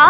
가?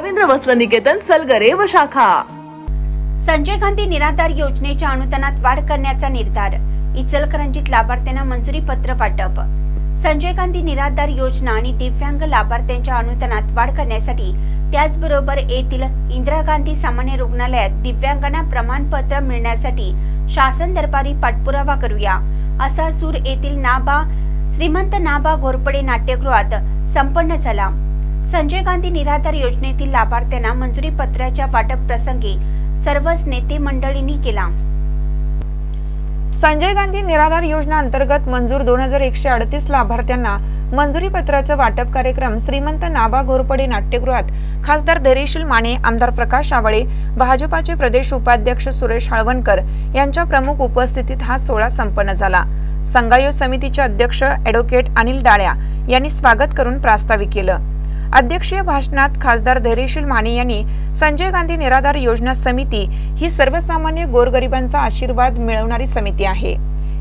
रवींद्र वस्त्र निकेतन सलगरे व शाखा. संजय गांधी निराधार योजनेच्या अनुदानात वाढ करण्याचा निर्धार इचलकरंजीत लाभार्थ्यांना मंजुरी पत्र वाटप संजय गांधी निराधार योजना आणि दिव्यांग लाभार्थ्यांच्या अनुदानात वाढ करण्यासाठी त्याचबरोबर येथील इंदिरा गांधी सामान्य रुग्णालयात दिव्यांगांना प्रमाणपत्र मिळण्यासाठी शासन दरबारी पाठपुरावा करूया. असा सूर येथील नाबा श्रीमंत नाबा घोरपडे नाट्यगृहात संपन्न झाला. संजय गांधी निराधार योजनेतील लाभार्थ्यांना मंजुरी पत्राच्या वाटप प्रसंगी सर्वच नेते मंडळींनी केला. संजय गांधी निराधार योजना अंतर्गत मंजूर दोन हजार एकशे अडतीस लाभार्थ्यांना मंजुरी पत्राचं वाटप कार्यक्रम श्रीमंत नाबा घोरपडे नाट्यगृहात. खासदार धैर्यशील माने आमदार प्रकाश आवळे भाजपाचे प्रदेश उपाध्यक्ष सुरेश हळवणकर यांच्या प्रमुख उपस्थितीत हा सोहळा संपन्न झाला. संघायोग समितीचे अध्यक्ष ॲडव्होकेट अनिल डाळ्या यांनी स्वागत करून प्रास्ताविक केलं. अध्यक्षीय भाषणात खासदार धैर्यशील माने यांनी संजय गांधी निराधार योजना समिती ही सर्वसामान्य गोरगरिबांचा आशीर्वाद मिळवणारी समिती आहे.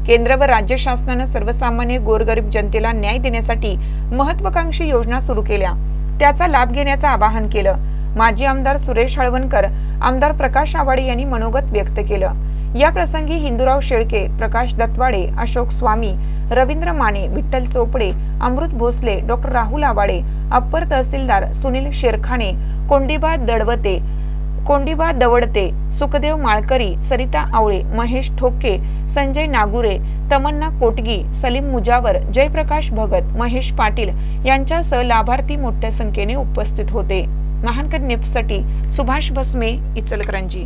केंद्र व राज्य शासनानं सर्वसामान्य गोरगरीब जनतेला न्याय देण्यासाठी महत्वाकांक्षी योजना सुरू केल्या. त्याचा लाभ घेण्याचं आवाहन केलं. माजी आमदार सुरेश हळवणकर आमदार प्रकाश आवाडे यांनी मनोगत व्यक्त केलं. या प्रसंगी हिंदूराव शेळके प्रकाश दत्वाडे अशोक स्वामी रवींद्र माने विठ्ठल चोपडे अमृत भोसले डॉक्टर राहुल आवाडे अप्पर तहसीलदार सुनील शेरखाने कोंडीबा दडवते कोंडीबा दवडते सुखदेव माळकरी सरिता आवळे महेश ठोके संजय नागुरे तमन्ना कोटगी सलीम मुजावर जयप्रकाश भगत महेश पाटील यांच्यासह लाभार्थी मोठ्या संख्येने उपस्थित होते. महानकर निपसाठी सुभाष भस्मे इचलकरंजी.